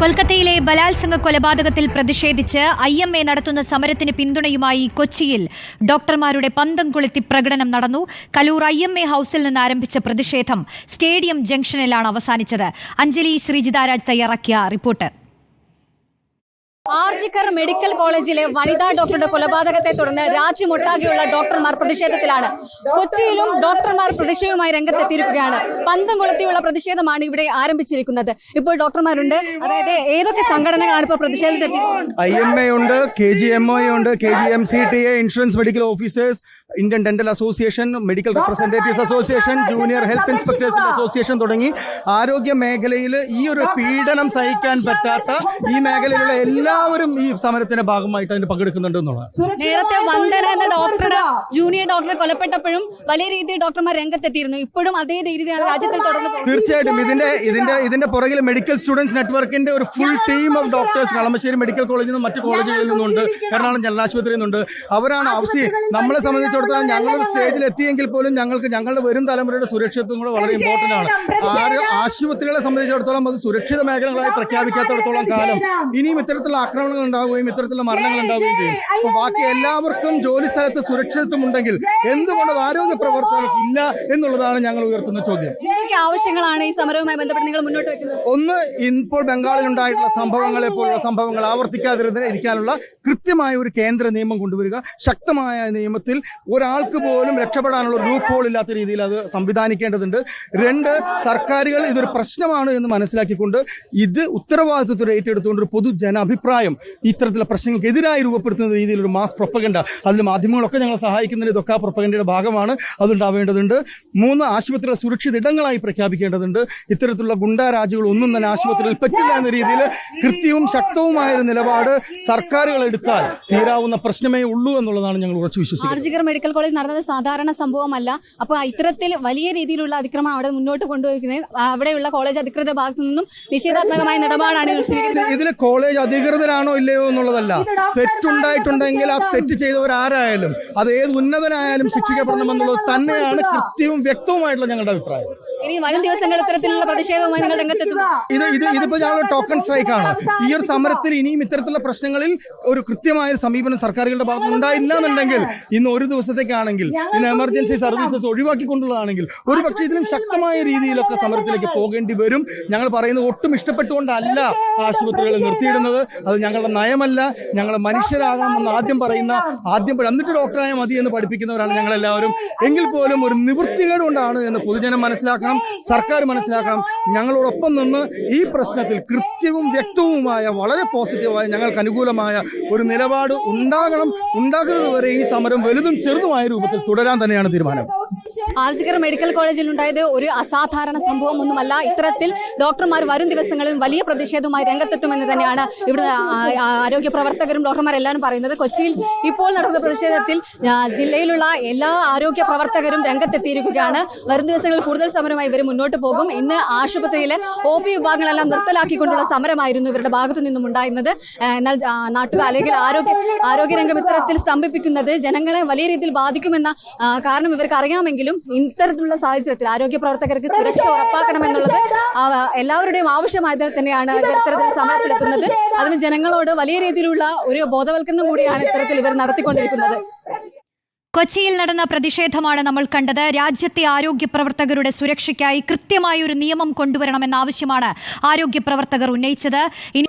കൊൽക്കത്തയിലെ ബലാത്സംഗ കൊലപാതകത്തിൽ പ്രതിഷേധിച്ച് ഐ എം എ നടത്തുന്ന സമരത്തിന് പിന്തുണയുമായി കൊച്ചിയിൽ ഡോക്ടർമാരുടെ പന്തം കൊളുത്തി പ്രകടനം നടന്നു. കലൂർ ഐ എം എ ഹൌസിൽ നിന്ന് ആരംഭിച്ച പ്രതിഷേധം സ്റ്റേഡിയം ജംഗ്ഷനിലാണ് അവസാനിച്ചത്. അഞ്ജലി ശ്രീജിതാരാജ് തയ്യാറാക്കിയ റിപ്പോർട്ട്. ആർജിക്കർ മെഡിക്കൽ കോളേജിലെ വനിതാ ഡോക്ടറുടെ കൊലപാതകത്തെ തുടർന്ന് രാജ്യമൊട്ടാകെയുള്ള ഡോക്ടർമാർ പ്രതിഷേധത്തിലാണ്. കൊച്ചിയിലും ഡോക്ടർമാർ പ്രതിഷേധവുമായി രംഗത്തെത്തിയിരിക്കുകയാണ്. പന്തം കൊളുത്തിയുള്ള പ്രതിഷേധമാണ് ഇവിടെ ആരംഭിച്ചിരിക്കുന്നത്. ഇപ്പോൾ ഡോക്ടർമാരുണ്ട്. അതായത് ഏതൊക്കെ സംഘടനകളാണ് ഇപ്പോൾ പ്രതിഷേധത്തിൽ ഐ എം എ ഉണ്ട് കെ ജി എം ഒ ഉണ്ട് K G M C T A insurance medical officers Indian dental association medical representatives association junior health ഇൻസ്പെക്ടേഴ്സിന്റെ association തുടങ്ങി. ആരോഗ്യ മേഖലയിൽ ഈ ഒരു പീഡനം സഹിക്കാൻ പറ്റാത്ത ഈ മേഖലയിലുള്ള എല്ലാവരും ഈ സമരത്തിന്റെ ഭാഗമായിട്ട് അതിന് പങ്കെടുക്കുന്നുണ്ട് എന്നുള്ളതാണ്. നേരത്തെ വന്ദന എന്ന ഡോക്ടർ ജൂനിയർ ഡോക്ടറെ കൊലപ്പെട്ടപ്പോഴും വലിയ രീതിയിൽ ഡോക്ടർമാർ രംഗത്തെത്തിയിരുന്നു. ഇപ്പോഴും അതേ രീതിയാണ് രാജ്യത്തിൽ തുടർന്ന്. തീർച്ചയായിട്ടും. ഇതിന്റെ ഇതിന്റെ ഇതിന്റെ പുറകിൽ മെഡിക്കൽ സ്റ്റുഡൻസ് നെറ്റ്വർക്കിന്റെ ഒരു full team of doctors Kalamassery medical കോളേജിൽ നിന്നും മറ്റു കോളേജുകളിൽ നിന്നുണ്ട് എറണാകുളം ജനറൽ ആശുപത്രിയിൽ നിന്നുണ്ട് അവരാണ് ആവശ്യം നമ്മളെ സംബന്ധിച്ചിടത്തോളം ഞങ്ങൾ സ്റ്റേജിൽ എത്തിയെങ്കിൽ പോലും ഞങ്ങൾക്ക് ഞങ്ങളുടെ വരും തലമുറയുടെ സുരക്ഷിതത്വം കൂടെ വളരെ ഇമ്പോർട്ടന്റ് ആണ്. ആശുപത്രികളെ സംബന്ധിച്ചിടത്തോളം അത് സുരക്ഷിത മേഖലകളായി പ്രഖ്യാപിക്കാത്തിടത്തോളം കാലം. ഇനിയും ഇത്തരത്തിലുള്ള ആക്രമണങ്ങൾ ഉണ്ടാവുകയും ഇത്തരത്തിലുള്ള മരണങ്ങൾ ഉണ്ടാവുകയും ചെയ്യും. അപ്പോൾ ബാക്കി എല്ലാവർക്കും ജോലി സ്ഥലത്ത് സുരക്ഷിതത്വം ഉണ്ടെങ്കിൽ എന്തുകൊണ്ട് ആരോഗ്യ പ്രവർത്തകർക്ക് ഇല്ല എന്നുള്ളതാണ് ഞങ്ങൾ ഉയർത്തുന്ന ചോദ്യം. എന്തൊക്കെ ആവശ്യങ്ങളാണ് ഈ സമരവുമായി ബന്ധപ്പെട്ട് നിങ്ങൾ മുന്നോട്ട് വെക്കുന്നത്? ഒന്ന് ഇപ്പോൾ ബംഗാളിൽ ഉണ്ടായിട്ടുള്ള സംഭവങ്ങളെ പോലുള്ള സംഭവങ്ങൾ ആവർത്തിക്കാതിരുന്ന ഇരിക്കാനുള്ള കൃത്യമായ ഒരു കേന്ദ്ര നിയമം കൊണ്ടുവരിക. ശക്തമായ നിയമത്തിൽ ഒരാൾക്ക് പോലും രക്ഷപ്പെടാനുള്ള ലൂപ്പ് ഹോൾ ഇല്ലാത്ത രീതിയിൽ അത് സംവിധാനിക്കേണ്ടതുണ്ട്. രണ്ട് സർക്കാരുകൾ ഇതൊരു പ്രശ്നമാണ് എന്ന് മനസ്സിലാക്കിക്കൊണ്ട് ഇത് ഉത്തരവാദിത്വത്തോടെ ഏറ്റെടുത്തുകൊണ്ട് ഒരു പൊതുജന അഭിപ്രായം ഇത്തരത്തിലുള്ള പ്രശ്നങ്ങൾക്കെതിരായി രൂപപ്പെടുത്തുന്ന രീതിയിൽ ഒരു മാസ് പ്രൊപ്പഗണ്ട അതിൽ മാധ്യമങ്ങളൊക്കെ ഞങ്ങളെ സഹായിക്കുന്നതിന് ഇതൊക്കെ ആ പ്രൊപ്പഗണ്ടയുടെ ഭാഗമാണ്. അതുണ്ടാവേണ്ടതുണ്ട്. മൂന്ന് ആശുപത്രികളെ സുരക്ഷിത ഇടങ്ങളായി പ്രഖ്യാപിക്കേണ്ടതുണ്ട്. ഇത്തരത്തിലുള്ള ഗുണ്ടാരാജുകൾ ഒന്നും തന്നെ ആശുപത്രിയിൽ പറ്റില്ല എന്ന രീതിയിൽ കൃത്യവും ശക്തവുമായ ഒരു നിലപാട് സർക്കാരുകൾ എടുത്താൽ തീരാവുന്ന പ്രശ്നമേ ഉള്ളൂ എന്നുള്ളതാണ് ഞങ്ങൾ ഉറച്ചു വിശ്വസിക്കുന്നത്. ആർജികർ മെഡിക്കൽ കോളേജ് നടന്നത് സാധാരണ സംഭവമല്ല. അപ്പോൾ ഇത്തരത്തിൽ വലിയ രീതിയിലുള്ള അതിക്രമം അവിടെ മുന്നോട്ട് കൊണ്ടുപോയിരിക്കുന്നത് അവിടെയുള്ള കോളേജ് അധികൃത ഭാഗത്തു നിന്നും നിഷേധാത്മകമായ നിലപാടാണ് ഇതിൽ കോളേജ് അധികൃതരാണോ ഇല്ലയോ എന്നുള്ളതല്ല. തെറ്റുണ്ടായിട്ടുണ്ടെങ്കിൽ ആ തെറ്റ് ചെയ്തവർ ആരായാലും അത് ഏത് ഉന്നതനായാലും ശിക്ഷിക്കപ്പെടണമെന്നുള്ളത് തന്നെയാണ് കൃത്യവും വ്യക്തവുമായിട്ടുള്ള ഞങ്ങളുടെ അഭിപ്രായം. ഇനി വരും ദിവസങ്ങൾ ഇത്തരത്തിലുള്ള പ്രതിഷേധവുമായി നിങ്ങൾ രംഗത്തെത്തും. ഇത് ഇത് ഇതിപ്പോ ഞങ്ങൾ ടോക്കൺ സ്ട്രൈക്ക് ആണ്. ഈ ഒരു സമരത്തിൽ ഇനിയും ഇത്തരത്തിലുള്ള പ്രശ്നങ്ങളിൽ ഒരു കൃത്യമായ സമീപനം സർക്കാരുകളുടെ ഭാഗത്ത് ഉണ്ടായില്ല എന്നുണ്ടെങ്കിൽ ഇന്ന് ഒരു ദിവസത്തേക്കാണെങ്കിൽ ഇന്ന് എമർജൻസി സർവീസസ് ഒഴിവാക്കിക്കൊണ്ടുള്ളതാണെങ്കിൽ ഒരു പക്ഷേ ഇതിലും ശക്തമായ രീതിയിലൊക്കെ സമരത്തിലേക്ക് പോകേണ്ടി വരും. ഞങ്ങൾ പറയുന്നത് ഒട്ടും ഇഷ്ടപ്പെട്ടുകൊണ്ടല്ല ആശുപത്രികൾ നിർത്തിയിടുന്നത്. അത് ഞങ്ങളുടെ നയമല്ല. ഞങ്ങൾ മനുഷ്യരാകണമെന്ന് ആദ്യം പറയുന്ന ആദ്യം എന്നിട്ട് ഡോക്ടറായ മതി എന്ന് പഠിപ്പിക്കുന്നവരാണ് ഞങ്ങളെല്ലാവരും. എങ്കിൽ പോലും ഒരു നിവൃത്തികേട് കൊണ്ടാണ് എന്ന് പൊതുജനം മനസ്സിലാക്കണം. സർക്കാർ മനസ്സിലാക്കണം ഞങ്ങളോടൊപ്പം നിന്ന് ഈ പ്രശ്നത്തിൽ കൃത്യവും വ്യക്തവുമായ വളരെ പോസിറ്റീവായ ഞങ്ങൾക്ക് അനുകൂലമായ ഒരു നിലപാട് ഉണ്ടാകണം ഉണ്ടാകുന്നതുവരെ ഈ സമരം വലുതും ചെറുതുമായ രൂപത്തിൽ തുടരാൻ തന്നെയാണ് തീരുമാനം. ആർജികർ മെഡിക്കൽ കോളേജിൽ ഉണ്ടായത് ഒരു അസാധാരണ സംഭവം ഒന്നുമല്ല ഇത്തരത്തിൽ ഡോക്ടർമാർ വരും ദിവസങ്ങളിൽ വലിയ പ്രതിഷേധവുമായി രംഗത്തെത്തുമെന്ന് തന്നെയാണ് ഇവിടെ ആരോഗ്യ പ്രവർത്തകരും ഡോക്ടർമാർ എല്ലാവരും പറയുന്നത്. കൊച്ചിയിൽ ഇപ്പോൾ നടക്കുന്ന പ്രതിഷേധത്തിൽ ജില്ലയിലുള്ള എല്ലാ ആരോഗ്യ പ്രവർത്തകരും രംഗത്തെത്തിയിരിക്കുകയാണ്. വരും ദിവസങ്ങളിൽ കൂടുതൽ സമരമായി ഇവർ മുന്നോട്ട് പോകും. ഇന്ന് ആശുപത്രിയിലെ ഒ പി വിഭാഗങ്ങളെല്ലാം നിർത്തലാക്കിക്കൊണ്ടുള്ള സമരമായിരുന്നു ഇവരുടെ ഭാഗത്തു നിന്നും ഉണ്ടായിരുന്നത്. എന്നാൽ നാട്ടുകാർ അല്ലെങ്കിൽ ആരോഗ്യ ആരോഗ്യരംഗം ഇത്തരത്തിൽ സ്തംഭിപ്പിക്കുന്നത് ജനങ്ങളെ വലിയ രീതിയിൽ ബാധിക്കുമെന്ന കാരണം ഇവർക്ക് അറിയാമെങ്കിലും ഇത്തരത്തിലുള്ള സാഹചര്യത്തിൽ ആരോഗ്യ പ്രവർത്തകർക്ക് സുരക്ഷ ഉറപ്പാക്കണമെന്നുള്ളത് എല്ലാവരുടെയും ആവശ്യമായതിൽ തന്നെയാണ് ഇവർ ഇത്തരത്തിൽ സമരത്തിലെത്തുന്നത് അതിന് ജനങ്ങളോട് വലിയ രീതിയിലുള്ള ഒരു ബോധവൽക്കരണം കൂടിയാണ് ഇത്തരത്തിൽ ഇവർ നടത്തിക്കൊണ്ടിരിക്കുന്നത്. കൊച്ചിയിൽ നടന്ന പ്രതിഷേധമാണ് നമ്മൾ കണ്ടത്. രാജ്യത്തെ ആരോഗ്യ പ്രവർത്തകരുടെ സുരക്ഷയ്ക്കായി കൃത്യമായ ഒരു നിയമം കൊണ്ടുവരണമെന്ന ആവശ്യമാണ് ആരോഗ്യ പ്രവർത്തകർ ഉന്നയിച്ചത്. ഇനി